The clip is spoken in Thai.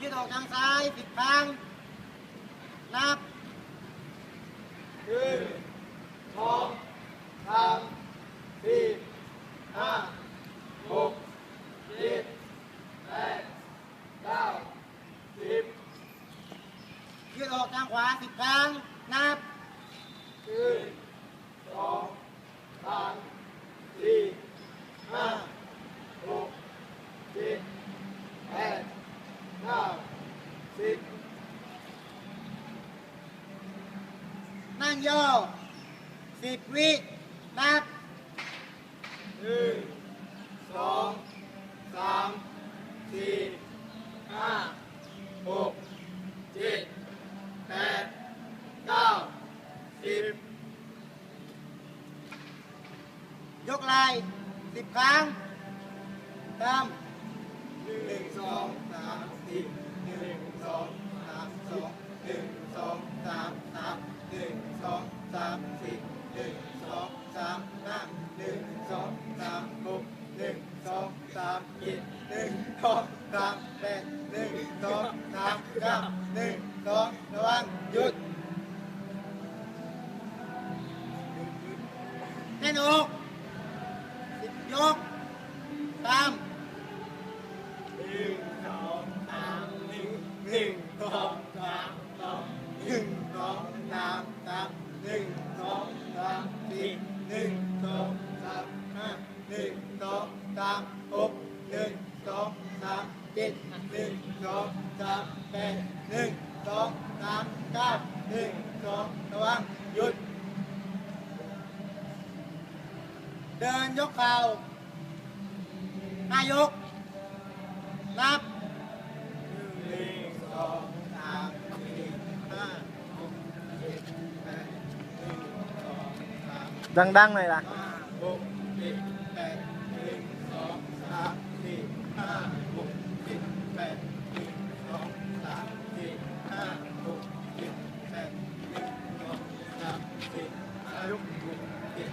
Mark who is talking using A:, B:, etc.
A: ยืดออกทางซ้ายสิบครั้ง นับ
B: หนึ่งสองสามสี่ห้าหกเจ็ดแปดเก้าสิบ
A: ยืดออกทางขวาสิบครั้ง นับ
B: หนึ่งสองสามสี่ห้าหกเจ็ดแปดเก้าสิบ
A: นั่งย่อสิบวินับ
B: หนึ่งสองสามสี่ห้าหกเจ็ดแปดเก้าสิบ
A: ยกไหลสิบครั้งท
B: หนึ่งสองสามสี่หนึ่งสอง สามสี่หนึ่งสองสามห้าหนึ่งสองสามหกหนึ่งสองสามเจ็ดหนึ่งสองสามแปดหนึ่งสองสามเก้าหนึ่งสองระวังหยุดำ
A: แน่นอกสิบยกตาม
B: หนึ่งสองสามหนึ่งหนึ่งสองสาม สี่หนึ่งสองสามห้าหนึ่งสองสามหกหนึ่งสองสามเจ็ดหนึ่งสองสามแปดหนึ่งสองสามเก้าหนึ่งสองระวังหยุด
A: เดินยกเข่าห้ายกนับ
B: ดัง
C: ๆหน่อยล่ะ
B: ห้าหกเจ็ดแปดหนึ่สองสามสี่ห้าหกเจ็ดแปดหนึ่งสองสามสี่ห้าหกเจ็ดแปดหนึ่งสองสามสี่ห้าหกเจ็ด